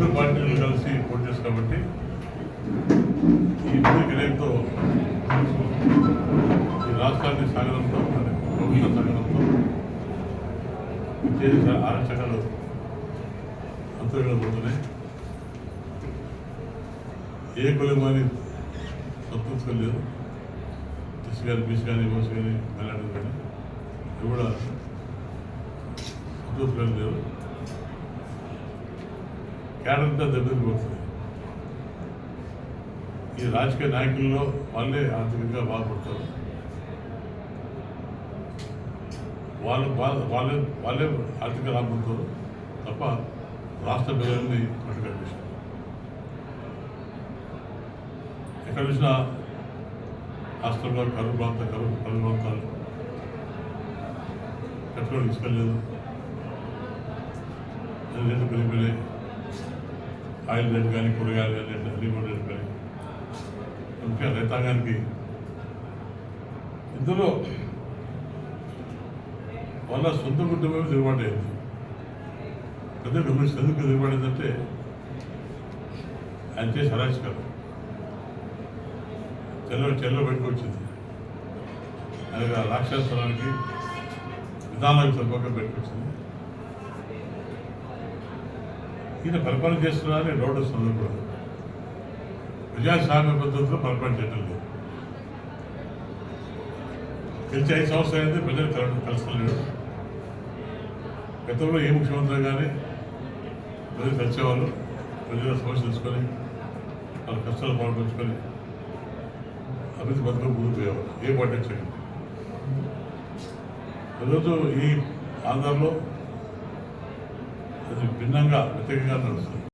ముగ్గురు పార్టీలు కలిసి పోటీ చేసి కాబట్టి ఈ మూడు వినయంతో ఈ రాష్ట్రాన్ని సాగడంతో మరి సాగడంతో చేసిన ఆరక్షకాలు అంతర్గతమవుతున్నాయి ఏ కులమాని కులమని సంతృప్తిలేదు ఎస్ కానీ బీసీ కానీ ఓసీ కానీ మైనార్టీ కానీ ఇవి కూడా సంతృప్తిగా లేదు కేడంతా దెబ్బతిని పోతుంది ఈ రాజకీయ నాయకుల్లో వాళ్ళే ఆర్థికంగా బాధపడతారు వాళ్ళు బాధ వాళ్ళే వాళ్ళే ఆర్థిక లాభంతో తప్ప రాష్ట్ర ప్రజల్ని పట్టుకనిపిస్తారు. ఎక్కడ చూసినా రాష్ట్రంలో కరువు ప్రాంత కరువు కరువు ప్రాంతాలు. పెట్రోల్ తీసుకెళ్ళలేదు నేను పెరిగిపోయినాయి. ఆయిల్ రేట్ కానీ కూరగాయలు కానీ రేట్లు అన్ని కూడా రైతాంగానికి ఇందులో వాళ్ళ సొంత కుటుంబమే దిగుబడి అయింది. పెద్ద గమనిస్తుంది ఎందుకు దిగుబడి అయిందంటే ఆయన చేసి హరాచకాలు చెల్ల చెల్ల పెట్టుకొచ్చింది ఆయన రాక్షసరానికి విధానాలకు సరిపోక పెట్టుకొచ్చింది ఈయన పరిపాలన చేస్తున్నారని డౌట్ వస్తుంది కూడా ప్రజాస్వామ్య పద్ధతిలో పరిపాలన చేయడం లేదు. గెలిచి ఐదు సంవత్సరాలు అయితే ప్రజలు కల కలుసుకోలేడు గతంలో ఏ ముఖ్యమంత్రి కానీ ప్రజలు కలిసేవాళ్ళు ప్రజల సమస్య తెలుసుకొని వాళ్ళ కష్టాలు పాల్పంచుకొని అభివృద్ధి పథకం ముందుకు పోయేవాళ్ళు. ఏ పాటించండి చేయండి ఈరోజు ఈ ఆంధ్రలో అది భిన్నంగా వ్యతిరేకంగా నడుస్తుంది